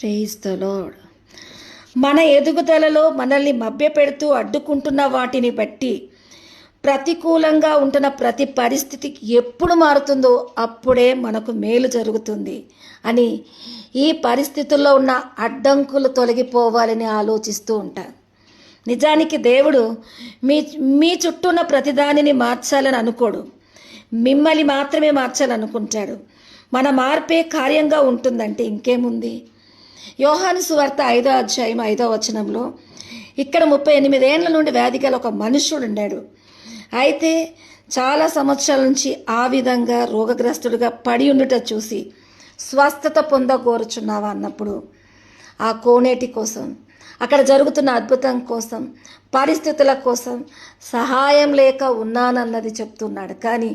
Praise మన ఎదుగుదలలో మనల్ని మభ్యపెడుతూ అడ్డుకుంటున్న వాటిని బట్టి ప్రతికూలంగా ఉంటున్న ప్రతి పరిస్థితికి ఎప్పుడు మారుతుందో అప్పుడే మనకు మేలు జరుగుతుంది అని ఈ పరిస్థితుల్లో ఉన్న అడ్డంకులు తొలగిపోవాలని ఆలోచిస్తూ ఉంటాను నిజానికి దేవుడు మీ మీ చుట్టూ ఉన్న ప్రతిదానిని మార్చాలని అనుకోడు. మిమ్మల్ని మాత్రమే మార్చాలనుకుంటాడు. మన మార్పే కార్యంగా ఉంటుందంటే ఇంకేముంది? యోహాను సువార్త ఐదో అధ్యాయం ఐదో వచనంలో ఇక్కడ ముప్పై ఎనిమిదేళ్ళ నుండి వ్యాధి గల ఒక మనుష్యుడు ఉన్నాడు అయితే చాలా సంవత్సరాల నుంచి ఆ విధంగా రోగగ్రస్తుడిగా పడి ఉండుట చూసి స్వస్థత పొందగోరుచున్నావా అన్నప్పుడు ఆ కోనేటి కోసం అక్కడ జరుగుతున్న అద్భుతం కోసం పరిస్థితుల కోసం సహాయం లేక ఉన్నానన్నది చెప్తున్నాడు. కానీ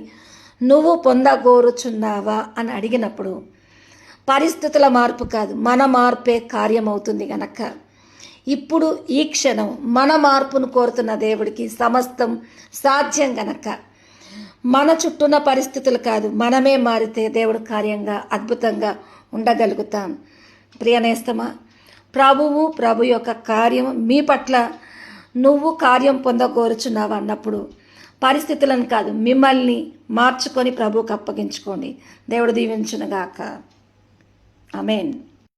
నువ్వు పొందగోరుచున్నావా అని అడిగినప్పుడు పరిస్థితుల మార్పు కాదు మన మార్పే కార్యమవుతుంది గనక. ఇప్పుడు ఈ క్షణం మన మార్పును కోరుతున్న దేవుడికి సమస్తం సాధ్యం గనక. మన చుట్టూన్న పరిస్థితులు కాదు మనమే మారితే దేవుడు కార్యంగా అద్భుతంగా ఉండగలుగుతాం. ప్రియనేస్తమా ప్రభువు ప్రభు యొక్క కార్యం మీ పట్ల నువ్వు కార్యం పొందగోరుచున్నావు అన్నప్పుడు పరిస్థితులను కాదు మిమ్మల్ని మార్చుకొని ప్రభువుకు అప్పగించుకోండి. దేవుడు దీవించునుగాక. Amén.